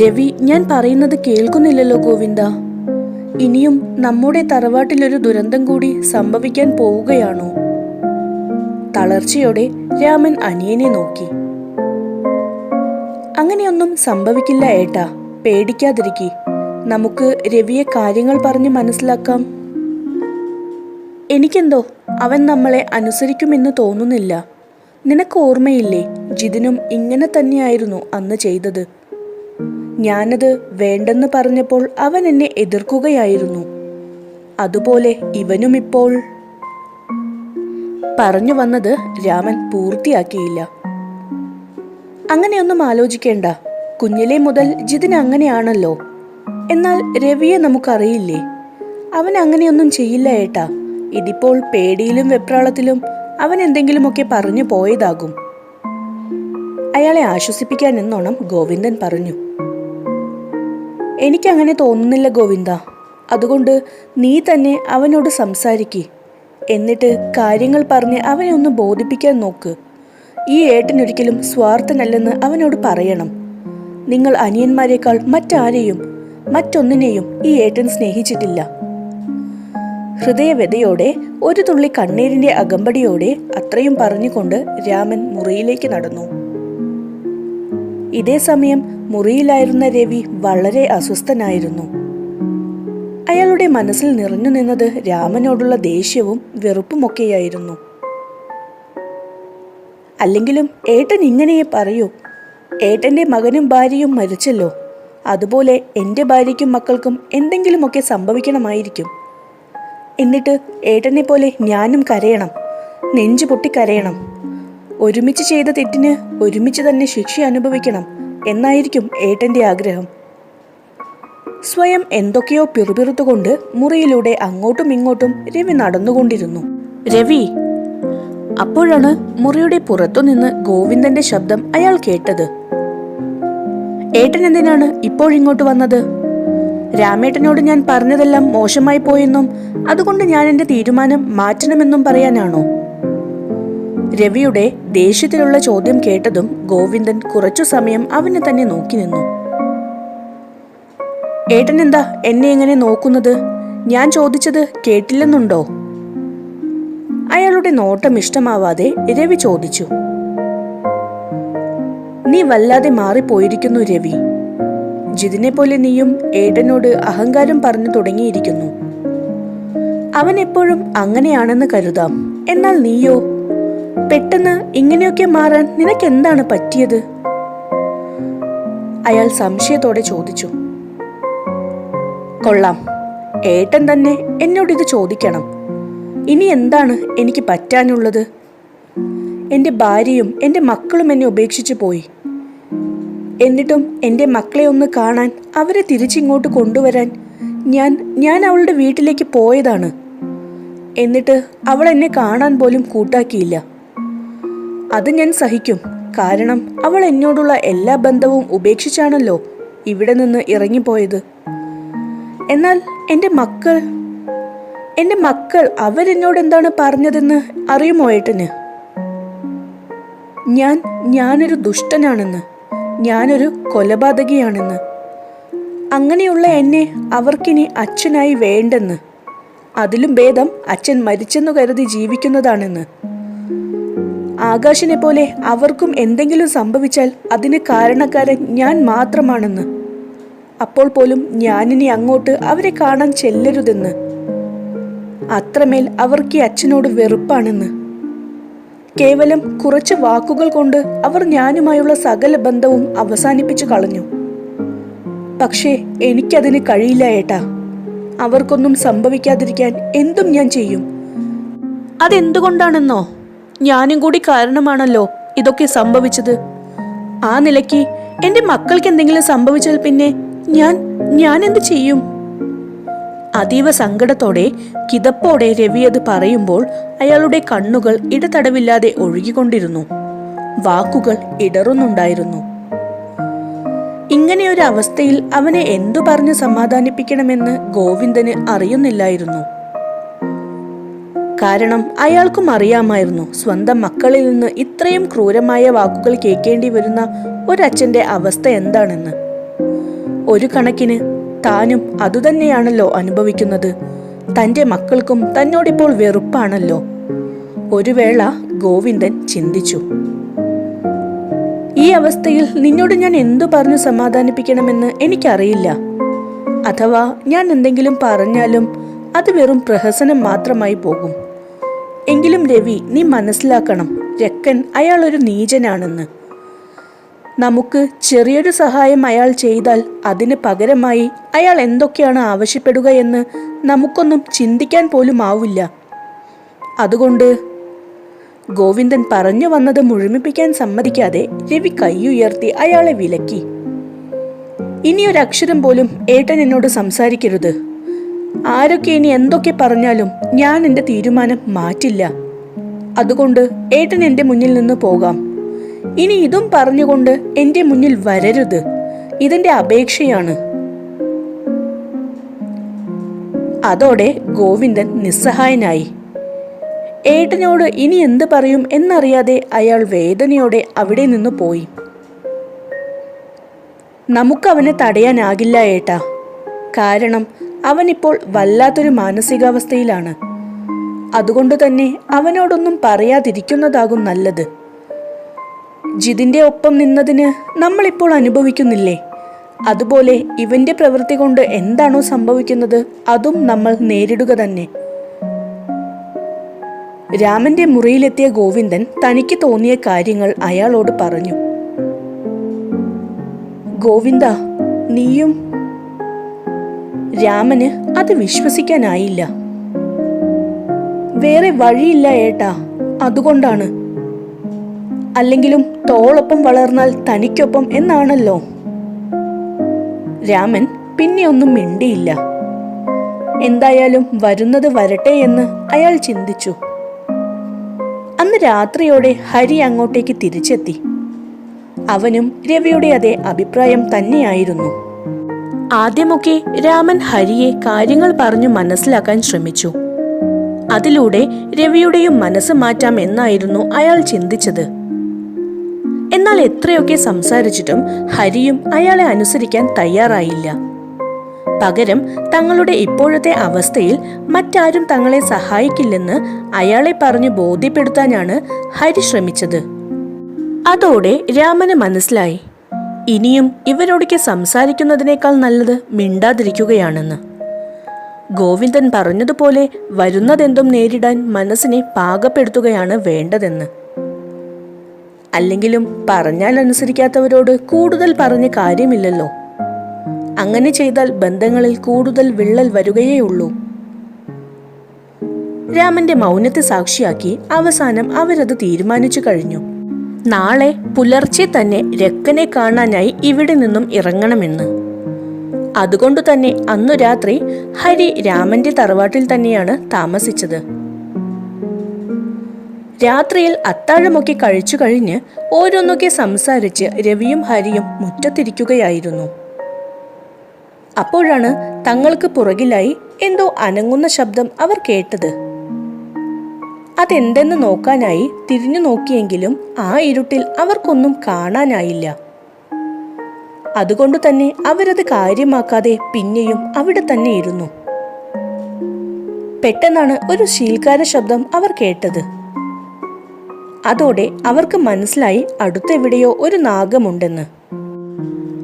രവി ഞാൻ പറയുന്നത് കേൾക്കുന്നില്ലല്ലോ ഗോവിന്ദ. ഇനിയും നമ്മുടെ തറവാട്ടിലൊരു ദുരന്തം കൂടി സംഭവിക്കാൻ പോവുകയാണോ? തളർച്ചയോടെ രാമൻ അനിയനെ നോക്കി. അങ്ങനെയൊന്നും സംഭവിക്കില്ല ഏട്ടാ പേടിക്കാതിരിക്കി. നമുക്ക് രവിയെ കാര്യങ്ങൾ പറഞ്ഞ് മനസ്സിലാക്കാം. എനിക്കെന്തോ അവൻ നമ്മളെ അനുസരിക്കുമെന്ന് തോന്നുന്നില്ല. നിനക്ക് ഓർമ്മയില്ലേ ജിതിനും ഇങ്ങനെ തന്നെയായിരുന്നു അന്ന് ചെയ്തത്. ഞാനത് വേണ്ടെന്ന് പറഞ്ഞപ്പോൾ അവൻ എന്നെ എതിർക്കുകയായിരുന്നു. അതുപോലെ ഇവനും ഇപ്പോൾ. പറഞ്ഞു വന്നത് രാമൻ പൂർത്തിയാക്കിയില്ല. അങ്ങനെയൊന്നും ആലോചിക്കേണ്ട. കുഞ്ഞിലെ മുതൽ ജിതിൻ അങ്ങനെയാണല്ലോ. എന്നാൽ രവിയെ നമുക്കറിയില്ലേ? അവൻ അങ്ങനെയൊന്നും ചെയ്യില്ല ഏട്ടാ. ഇതിപ്പോൾ പേടിയിലും വെപ്രാളത്തിലും അവൻ എന്തെങ്കിലുമൊക്കെ പറഞ്ഞു പോയതാകും. അയാളെ ആശ്വസിപ്പിക്കാൻ എന്നോണം ഗോവിന്ദൻ പറഞ്ഞു. എനിക്കങ്ങനെ തോന്നുന്നില്ല ഗോവിന്ദ. അതുകൊണ്ട് നീ തന്നെ അവനോട് സംസാരിക്കേ. എന്നിട്ട് കാര്യങ്ങൾ പറഞ്ഞ് അവനെ ഒന്ന് ബോധിപ്പിക്കാൻ നോക്ക്. ഈ ഏട്ടനൊരിക്കലും സ്വാർത്ഥനല്ലെന്ന് അവനോട് പറയണം. നിങ്ങൾ അനിയന്മാരെക്കാൾ മറ്റാരെയും മറ്റൊന്നിനെയും ഈ ഏട്ടൻ സ്നേഹിച്ചിട്ടില്ല. ഹൃദയവ്യതയോടെ ഒരു തുള്ളി കണ്ണീരിന്റെ അകമ്പടിയോടെ അത്രയും പറഞ്ഞുകൊണ്ട് രാമൻ മുറിയിലേക്ക് നടന്നു. ഇതേ സമയം മുറിയിലായിരുന്ന രവി വളരെ അസ്വസ്ഥനായിരുന്നു. അയാളുടെ മനസ്സിൽ നിറഞ്ഞു നിന്നത് രാമനോടുള്ള ദേഷ്യവും വെറുപ്പുമൊക്കെയായിരുന്നു. അല്ലെങ്കിലും ഏട്ടൻ ഇങ്ങനെയെ പറയൂ. ഏട്ടന്റെ മകനും ഭാര്യയും മരിച്ചല്ലോ. അതുപോലെ എന്റെ ഭാര്യയ്ക്കും മക്കൾക്കും എന്തെങ്കിലുമൊക്കെ സംഭവിക്കണമായിരിക്കും. എന്നിട്ട് ഏട്ടനെ പോലെ ഞാനും കരയണം. നെഞ്ചു പൊട്ടി കരയണം. ഒരുമിച്ച് ചെയ്ത തെറ്റിന് ഒരുമിച്ച് തന്നെ ശിക്ഷ അനുഭവിക്കണം എന്നായിരിക്കും ഏട്ടന്റെ ആഗ്രഹം. സ്വയം എന്തൊക്കെയോ പിറുപിറുത്തുകൊണ്ട് മുറിയിലൂടെ അങ്ങോട്ടും ഇങ്ങോട്ടും രവി നടന്നുകൊണ്ടിരുന്നു. രവി അപ്പോഴാണ് മുറിയുടെ പുറത്തുനിന്ന് ഗോവിന്ദന്റെ ശബ്ദം അയാൾ കേട്ടത്. ഏട്ടൻ എന്തിനാണ് ഇപ്പോഴിങ്ങോട്ട് വന്നത്? രാമേട്ടനോട് ഞാൻ പറഞ്ഞതെല്ലാം മോശമായി പോയെന്നും അതുകൊണ്ട് ഞാൻ എന്റെ തീരുമാനം മാറ്റണമെന്നും പറയാനാണോ? രവിയുടെ ദേഷ്യത്തിലുള്ള ചോദ്യം കേട്ടതും ഗോവിന്ദൻ കുറച്ചു സമയം അവനെ തന്നെ നോക്കി നിന്നു. ഏട്ടൻ എന്താ എന്നെ എങ്ങനെ നോക്കുന്നത്? ഞാൻ ചോദിച്ചത് കേട്ടില്ലെന്നുണ്ടോ? അയാളുടെ നോട്ടം ഇഷ്ടമാവാതെ രവി ചോദിച്ചു. നീ വല്ലാതെ മാറിപ്പോയിരിക്കുന്നു രവി. ജിതിനെ പോലെ നീയും ഏട്ടനോട് അഹങ്കാരം പറഞ്ഞു തുടങ്ങിയിരിക്കുന്നു. അവൻ എപ്പോഴും അങ്ങനെയാണെന്ന് കരുതാം. എന്നാൽ നീയോ? പെട്ടെന്ന് ഇങ്ങനെയൊക്കെ മാറാൻ നിനക്ക് എന്താണ് പറ്റിയത്? അയാൾ സംശയത്തോടെ ചോദിച്ചു. കൊള്ളാം. ഏട്ടൻ തന്നെ എന്നോട് ഇത് ചോദിക്കണം. ഇനി എന്താണ് എനിക്ക് പറ്റാനുള്ളത്? എന്റെ ഭാര്യയും എന്റെ മക്കളും എന്നെ ഉപേക്ഷിച്ചു പോയി. എന്നിട്ടും എന്റെ മക്കളെ ഒന്ന് കാണാൻ അവരെ തിരിച്ചിങ്ങോട്ട് കൊണ്ടുവരാൻ ഞാൻ ഞാൻ അവളുടെ വീട്ടിലേക്ക് പോയതാണ്. എന്നിട്ട് അവൾ എന്നെ കാണാൻ പോലും കൂട്ടാക്കിയില്ല. അത് ഞാൻ സഹിക്കും. കാരണം അവൾ എന്നോടുള്ള എല്ലാ ബന്ധവും ഉപേക്ഷിച്ചാണല്ലോ ഇവിടെ നിന്ന് ഇറങ്ങിപ്പോയത്. എന്നാൽ എന്റെ മക്കൾ എന്റെ മക്കൾ അവരെന്നോട് എന്താണ് പറഞ്ഞതെന്ന് അറിയുമോ ഏട്ടന്? ഞാൻ ഞാനൊരു ദുഷ്ടനാണെന്ന് ഞാനൊരു കൊലപാതകിയാണെന്ന്. അങ്ങനെയുള്ള എന്നെ അവർക്കിനി അച്ഛനായി വേണ്ടെന്ന്. അതിലും ഭേദം അച്ഛൻ മരിച്ചെന്നു കരുതി ജീവിക്കുന്നതാണെന്ന്. ആകാശിനെ പോലെ അവർക്കും എന്തെങ്കിലും സംഭവിച്ചാൽ അതിന് കാരണക്കാരൻ ഞാൻ മാത്രമാണെന്ന്. അപ്പോൾ പോലും ഞാനിനി അങ്ങോട്ട് അവരെ കാണാൻ ചെല്ലരുതെന്ന്. അത്രമേൽ അവർക്ക് ഈ അച്ഛനോട് വെറുപ്പാണെന്ന്. കേവലം കുറച്ച് വാക്കുകൾ കൊണ്ട് അവർ ഞാനുമായുള്ള സകല ബന്ധവും അവസാനിപ്പിച്ചു കളഞ്ഞു. പക്ഷേ എനിക്കതിന് കഴിയില്ല ഏട്ടാ. അവർക്കൊന്നും സംഭവിക്കാതിരിക്കാൻ എന്തും ഞാൻ ചെയ്യും. അതെന്തുകൊണ്ടാണെന്നോ? ഞാനും കൂടി കാരണമാണല്ലോ ഇതൊക്കെ സംഭവിച്ചത്. ആ നിലയ്ക്ക് എന്റെ മക്കൾക്ക് എന്തെങ്കിലും സംഭവിച്ചാൽ പിന്നെ ഞാൻ ഞാൻ എന്ത് ചെയ്യും? അതീവ സങ്കടത്തോടെ കിതപ്പോടെ രവി അത് പറയുമ്പോൾ അയാളുടെ കണ്ണുകൾ ഇടതടവില്ലാതെ ഒഴുകിക്കൊണ്ടിരുന്നു. വാക്കുകൾ ഇടറുന്നുണ്ടായിരുന്നു. ഇങ്ങനെ ഒരു അവസ്ഥയിൽ അവനെ എന്തു പറഞ്ഞു സമാധാനിപ്പിക്കണമെന്ന് ഗോവിന്ദന് അറിയുന്നില്ലായിരുന്നു. കാരണം അയാൾക്കും അറിയാമായിരുന്നു. സ്വന്തം മക്കളിൽ നിന്ന് ഇത്രയും ക്രൂരമായ വാക്കുകൾ കേൾക്കേണ്ടി വരുന്ന ഒരച്ഛന്റെ അവസ്ഥ എന്താണെന്ന്. ഒരു കണക്കിന് താനും അതുതന്നെയാണല്ലോ അനുഭവിക്കുന്നത്. തന്റെ മക്കൾക്കും തന്നോടിപ്പോൾ വെറുപ്പാണല്ലോ. ഒരു വേള ഗോവിന്ദൻ ചിന്തിച്ചു. ഈ അവസ്ഥയിൽ നിന്നോട് ഞാൻ എന്തു പറഞ്ഞു സമാധാനിപ്പിക്കണമെന്ന് എനിക്കറിയില്ല. അഥവാ ഞാൻ എന്തെങ്കിലും പറഞ്ഞാലും അത് വെറും പ്രഹസനം മാത്രമായി പോകും. എങ്കിലും രവി നീ മനസ്സിലാക്കണം. രക്കൻ അയാൾ ഒരു നീചനാണെന്ന്. നമുക്ക് ചെറിയൊരു സഹായം അയാൾ ചെയ്താൽ അതിന് പകരമായി അയാൾ എന്തൊക്കെയാണ് ആവശ്യപ്പെടുക എന്ന് നമുക്കൊന്നും ചിന്തിക്കാൻ പോലും ആവില്ല. അതുകൊണ്ട് ഗോവിന്ദൻ പറഞ്ഞു വന്നത് മുഴുമിപ്പിക്കാൻ സമ്മതിക്കാതെ രവി കൈയുയർത്തി അയാളെ വിലക്കി. ഇനിയൊരക്ഷരം പോലും ഏട്ടൻ എന്നോട് സംസാരിക്കരുത്. ആരൊക്കെ ഇനി എന്തൊക്കെ പറഞ്ഞാലും ഞാൻ എന്റെ തീരുമാനം മാറ്റില്ല. അതുകൊണ്ട് ഏട്ടൻ എന്റെ മുന്നിൽ നിന്ന് പോകാം. ഇനി ഇതും പറഞ്ഞുകൊണ്ട് എന്റെ മുന്നിൽ വരരുത്. ഇതെന്റെ അപേക്ഷയാണ്. അതോടെ ഗോവിന്ദൻ നിസ്സഹായനായി. ഏട്ടനോട് ഇനി എന്ത് പറയും എന്നറിയാതെ അയാൾ വേദനയോടെ അവിടെ നിന്ന് പോയി. നമുക്കവനെ തടയാനാകില്ല ഏട്ടാ. കാരണം അവനിപ്പോൾ വല്ലാത്തൊരു മാനസികാവസ്ഥയിലാണ്. അതുകൊണ്ട് തന്നെ അവനോടൊന്നും പറയാതിരിക്കുന്നതാകും നല്ലത്. ജിതിന്റെ ഒപ്പം നിന്നതിന് നമ്മളിപ്പോൾ അനുഭവിക്കുന്നില്ലേ? അതുപോലെ ഇവന്റെ പ്രവൃത്തി കൊണ്ട് എന്താണോ സംഭവിക്കുന്നത് അതും നമ്മൾ നേരിടുക തന്നെ. രാമന്റെ മുറിയിലെത്തിയ ഗോവിന്ദൻ തനിക്ക് തോന്നിയ കാര്യങ്ങൾ അയാളോട് പറഞ്ഞു. ഗോവിന്ദ നീയും രാമന് അത് വിശ്വസിക്കാനായില്ല. വേറെ വഴിയില്ല ഏട്ടാ അതുകൊണ്ടാണ്. അല്ലെങ്കിലും തോളൊപ്പം വളർന്നാൽ തനിക്കൊപ്പം എന്നാണല്ലോ. രാമൻ പിന്നെ ഒന്നും മിണ്ടിയില്ല. എന്തായാലും വരുന്നത് വരട്ടെ എന്ന് അയാൾ ചിന്തിച്ചു. അന്ന് രാത്രിയോടെ ഹരി അങ്ങോട്ടേക്ക് തിരിച്ചെത്തി. അവനും രവിയുടെ അതേ അഭിപ്രായം തന്നെയായിരുന്നു. ആദ്യമൊക്കെ രാമൻ ഹരിയെ കാര്യങ്ങൾ പറഞ്ഞു മനസ്സിലാക്കാൻ ശ്രമിച്ചു. അതിലൂടെ രവിയുടെയും മനസ്സ് മാറ്റാം എന്നായിരുന്നു അയാൾ ചിന്തിച്ചത്. എന്നാൽ എത്രയൊക്കെ സംസാരിച്ചിട്ടും ഹരിയും അയാളെ അനുസരിക്കാൻ തയ്യാറായില്ല. പകരം തങ്ങളുടെ ഇപ്പോഴത്തെ അവസ്ഥയിൽ മറ്റാരും തങ്ങളെ സഹായിക്കില്ലെന്ന് അയാളെ പറഞ്ഞു ബോധ്യപ്പെടുത്താനാണ് ഹരി ശ്രമിച്ചത്. അതോടെ രാമന് മനസ്സിലായി. ഇനിയും ഇവരോടൊക്കെ സംസാരിക്കുന്നതിനേക്കാൾ നല്ലത് മിണ്ടാതിരിക്കുകയാണെന്ന്. ഗോവിന്ദൻ പറഞ്ഞതുപോലെ വരുന്നതെന്തും നേരിടാൻ മനസ്സിനെ പാകപ്പെടുത്തുകയാണ് വേണ്ടതെന്ന്. അല്ലെങ്കിലും പറഞ്ഞാൽ അനുസരിക്കാത്തവരോട് കൂടുതൽ പറഞ്ഞ് കാര്യമില്ലല്ലോ. അങ്ങനെ ചെയ്താൽ ബന്ധങ്ങളിൽ കൂടുതൽ വിള്ളൽ വരികയേയുള്ളൂ. രാമന്റെ മൗനത്തെ സാക്ഷിയാക്കി അവസാനം അവരത് തീരുമാനിച്ചു കഴിഞ്ഞു. നാളെ പുലർച്ചെ തന്നെ രക്കനെ കാണാനായി ഇവിടെ നിന്നും ഇറങ്ങണമെന്ന്. അതുകൊണ്ടു തന്നെ അന്നു രാത്രി ഹരി രാമന്റെ തറവാട്ടിൽ തന്നെയാണ് താമസിച്ചത്. രാത്രിയിൽ അത്താഴമൊക്കെ കഴിച്ചു കഴിഞ്ഞ് ഓരോന്നൊക്കെ സംസാരിച്ച് രവിയും ഹരിയും മുറ്റത്തിരിക്കുകയായിരുന്നു. അപ്പോഴാണ് തങ്ങൾക്ക് പുറകിലായി എന്തോ അനങ്ങുന്ന ശബ്ദം അവർ കേട്ടത്. അതെന്തെന്ന് നോക്കാനായി തിരിഞ്ഞു നോക്കിയെങ്കിലും ആ ഇരുട്ടിൽ അവർക്കൊന്നും കാണാനായില്ല. അതുകൊണ്ട് തന്നെ അവരത് കാര്യമാക്കാതെ പിന്നെയും അവിടെ തന്നെ ഇരുന്നു. പെട്ടെന്നാണ് ഒരു ശീൽക്കാര ശബ്ദം അവർ കേട്ടത്. അതോടെ അവർക്ക് മനസ്സിലായി അടുത്തെവിടെയോ ഒരു നാഗമുണ്ടെന്ന്.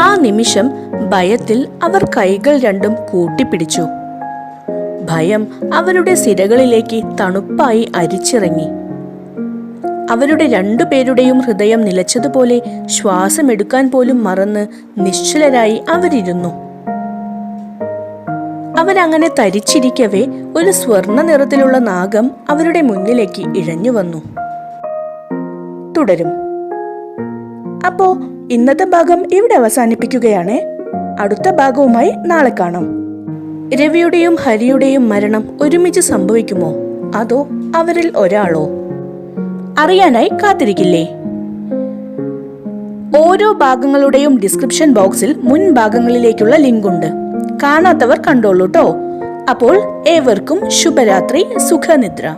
ആ നിമിഷം ഭയത്തിൽ അവർ കൈകൾ രണ്ടും കൂട്ടിപ്പിടിച്ചു. ഭയം അവരുടെ സിരകളിലേക്ക് തണുപ്പായി അരിച്ചിറങ്ങി. അവരുടെ രണ്ടുപേരുടെയും ഹൃദയം നിലച്ചതുപോലെ ശ്വാസമെടുക്കാൻ പോലും മറന്ന് നിശ്ചലരായി അവരിരുന്നു. അവരങ്ങനെ തരിച്ചിരിക്കവേ ഒരു സ്വർണ നിറത്തിലുള്ള നാഗം അവരുടെ മുന്നിലേക്ക് ഇഴഞ്ഞു വന്നു. തുടരും. അപ്പോ ഇന്നത്തെ ഭാഗം ഇവിടെ അവസാനിപ്പിക്കുകയാണ്. അടുത്ത ഭാഗവുമായി നാളെ കാണാം. രവിയുടെയും ഹരിയുടെയും മരണം ഒരുമിച്ച് സംഭവിക്കുമോ? അതോ അവരിൽ ഒരാളോ? അറിയാനായി കാത്തിരിക്കില്ലേ? ഓരോ ഭാഗങ്ങളുടെയും ഡിസ്ക്രിപ്ഷൻ ബോക്സിൽ മുൻ ഭാഗങ്ങളിലേക്കുള്ള ലിങ്ക് ഉണ്ട് കാണാത്തവർ കണ്ടോളൂട്ടോ. അപ്പോൾ ഏവർക്കും ശുഭരാത്രി സുഖനിദ്ര.